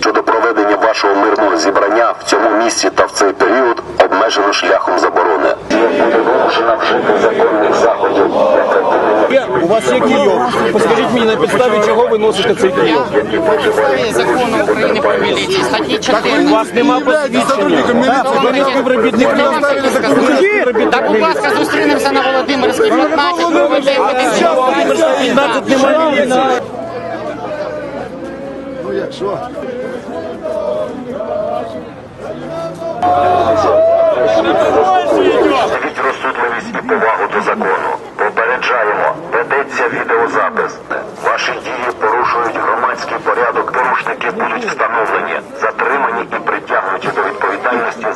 Щодо проведення вашого мирного зібрання в цьому місці та в цей період обмежено шляхом заборони. Буде вимушена вжити законних заходів вас є кийок. Поскажіть мені, на підставі чого ви носите цей кийок? підставі закону України про міліцію, статті 4. У вас нема посвідчення. Ви не співробітник міліції. Так, будь ласка, зустрінемося на Володимирській 15, проведемо дискусію. 15 немає міліції. Встановіть розсудливість і повагу до закону. Попереджаємо, ведеться відеозапис. Ваші дії порушують громадський порядок. Порушники будуть встановлені, затримані і притягнуті до відповідальності.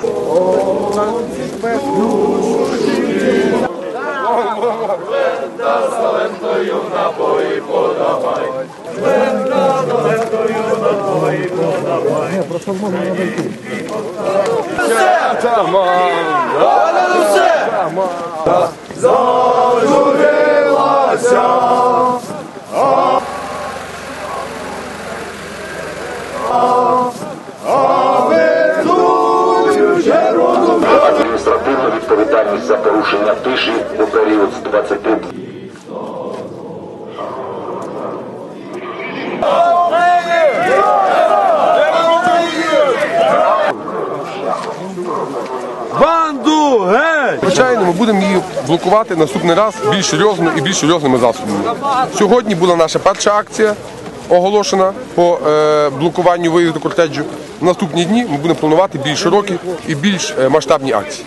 Адміністративну відповідальність за порушення тиші у період з 20 Банду, геть! Звичайно, ми будемо її блокувати наступний раз більш серйозно і більш серйозними засобами. Сьогодні була наша перша акція оголошена по е, блокуванню виїзду кортеджу в наступні дні ми будемо планувати більш широкі і більш е, масштабні акції.